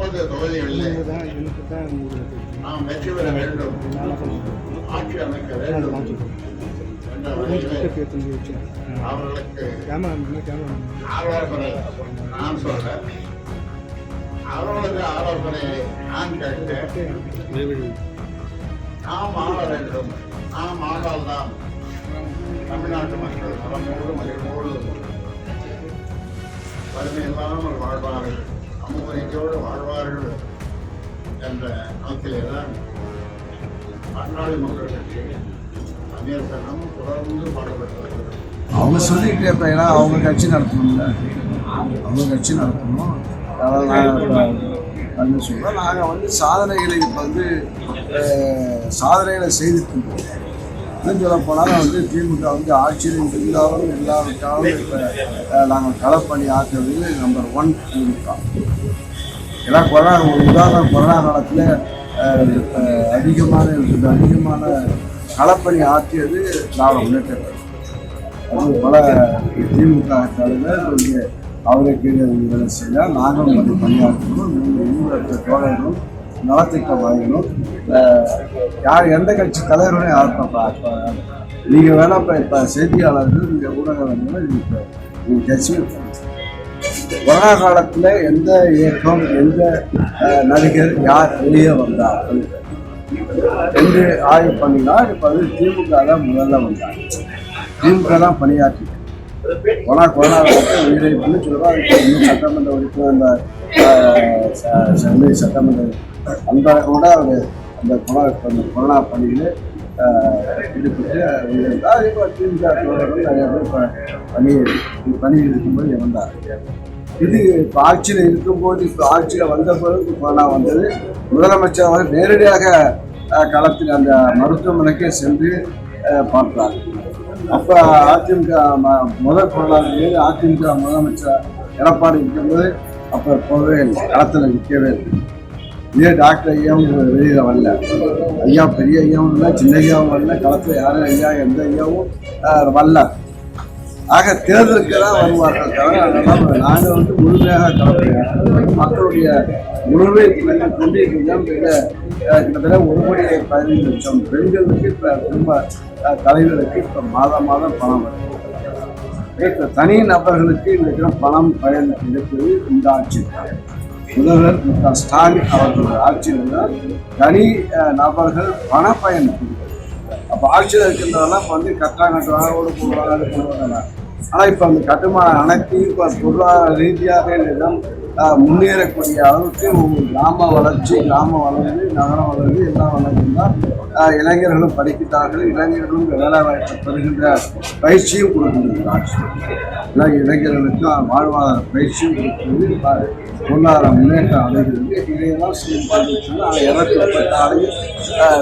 முப்பது தொகுதிகளில் தான் தான் நாம் வெற்றி பெற வேண்டும் ஆட்சி அமைக்க வேண்டும் என்ற வகையில் அவர்களுக்கு ஆலோசனை நான் சொல்றேன். அவர்களுக்கு ஆலோசனை நான் கேட்டேன் நாம் ஆள வேண்டும். நாம் ஆளால்தான் தமிழ்நாட்டு மக்கள் நலமோடு மகிழ்வோடு வறுமை இல்லாமல் வாழ்வார்கள். சமூகத்தோடு வாழ்வார்கள் என்ற நோக்கிலே தான் பன்னாடு மக்கள் கட்சி அமீர் தொடர்ந்து பாடுபட்டு வருகிறது. அவங்க சொல்லிக்கிட்டே இருப்பாங்க அவங்க கட்சி நடத்தணும்ல. அவங்க கட்சி நடத்தணும். அதாவது நான் இப்ப நாங்கள் வந்து சாதனைகளை இப்போ வந்து சாதனைகளை செய்துட்டு இன்னும் சொல்ல போனால் வந்து திமுக வந்து ஆட்சியில் இருந்தாலும் இல்லாவிட்டாலும் இப்போ நாங்கள் களப்பணி ஆக்குறது நம்பர் ஒன் திமுக. ஏன்னா கொரோனா ஒரு உதாரணம் கொரோனா காலத்தில் அதிகமான அதிகமான களப்பணி ஆற்றியது திராவிட முன்னேற்ற அது பல திமுக தலைவர் அவரை கீழே வேலை செய்ய நாங்களும் வந்து பணியாற்றணும். மூன்று தோழர்களும் நலத்திட்ட வாங்கணும் யார் எந்த கட்சி தலைவரும் யாரும் நீங்கள் வேணால் இப்போ இப்போ செய்தியாளர்கள் நீங்கள் ஊடகங்கள் நீங்கள் நீங்கள் கட்சி கொரோனா காலத்தில் எந்த இயக்கம் எந்த நடிகர் யார் வெளியே வந்தார் என்று ஆய்வு பண்ணினா இப்போ வந்து திமுக தான் முதல்ல வந்தாங்க. திமுக தான் பணியாற்றி. கொரோனா கொரோனா காலத்தில் உயிரிழப்புன்னு சொல்லுவாங்க இப்போ இன்னும் சட்டமன்ற உறுப்பினர் அந்த சென்னை சட்டமன்ற அந்த கூட அவர் அந்த கொரோனா அந்த கொரோனா பணியில் ஈடுபட்டு உயிரிழந்தார் இப்போ திமுக நிறைய பேர் பணி பணியில் இருக்கும்போது இறந்தார். இது இப்போ ஆட்சியில் இருக்கும்போது இப்போ ஆட்சியில் வந்த பிறகு கொரோனா வந்தது. முதலமைச்சர் அவர் நேரடியாக களத்தில் அந்த மருத்துவமனைக்கே சென்று பார்த்தார். அப்போ அதிமுக ம- முதல் பொருளாதார அதிமுக முதலமைச்சர் எடப்பாடி இருக்கும்போது அப்போ போகவே இல்லை. களத்தில் நிற்கவே இல்லை. இதே டாக்டர் ஐயாவும் வெளியில் வரல. ஐயா பெரிய ஐயாவும் இல்லை சின்ன ஐயாவும் வரல. களத்தில் யாரும் ஐயா எந்த ஐயாவும் வரல. ஆக தேர்தலுக்கு தான் வருவார்கள் தவிர அதெல்லாம் நாங்கள் வந்து முழுமையாக கலந்து மக்களுடைய உணர்வை கொண்டு கிட்டத்தட்ட கிட்டத்தட்ட ஒரு கோடி பதினைந்து லட்சம் பெண்களுக்கு இப்போ குடும்ப தலைவருக்கு இப்போ மாதம் மாதம் பணம் வருது இப்போ தனி நபர்களுக்கு இந்த பணம் பயன் கிடைப்பது இந்த ஆட்சி. முதல்வர் மு க ஸ்டாலின் அவர்களுடைய ஆட்சியில் தான் தனி நபர்கள் பண பயன் அப்போ ஆட்சியில் இருக்கின்றவெல்லாம் இப்போ வந்து கட்டாங்க கட்டுவாங்க ஓடு போடுவாங்க அது போடுவாங்க. ஆனால் இப்போ அந்த கட்டுமான அனைத்தையும் இப்போ பொருளாதார ரீதியாக நிலம் முன்னேறக்கூடிய அளவுக்கு கிராம வளர்ச்சி கிராம வளர்ந்து நகரம் வளர்ந்து எல்லாம் வளர்ந்துதான் இளைஞர்களும் படிக்கிறார்கள். இளைஞர்களும் வேலை வாய்ப்பு பெறுகின்ற பயிற்சியும் கொடுக்கின்றது இளைஞர்களுக்கு வாழ்வாதார பயிற்சியும் கொடுக்கிறது. பொருளாதார முன்னேற்றம் அடைகிறது. இதையெல்லாம் செய்து இருநூத்தி முப்பத்தி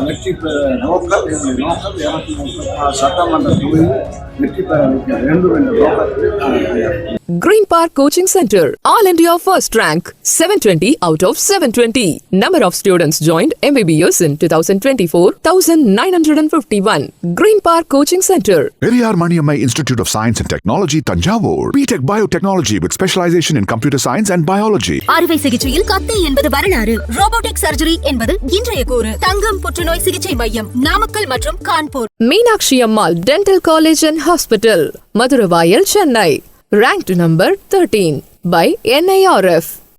வெற்றி பெற நோக்கம் என்னுடைய நோக்கம் இருநூத்தி முப்பத்தி சட்டமன்ற தொகுதியில் வெற்றி பெற வைக்க வேண்டும் என்ற நோக்கத்தில் green park coaching centre all India First Rank, 720 out of 720. Number of students joined MBBS in 2024, 1951. Green Park Coaching Center, Periyar Maniammai Institute of Science and Technology, Tanjavur. BTech Biotechnology with specialization in computer science and biology. அறுவை சிகிச்சையில் கத்தை என்பது வரலாறு robotic surgery என்பது இன்றைய கூறு தங்கம் புற்றுநோய் சிகிச்சை மையம் நாமக்கல் மற்றும் Kanpur Meenakshi Ammal Dental College and Hospital, Madhuravaiyal, Chennai. Ranked number 13 by NIRF.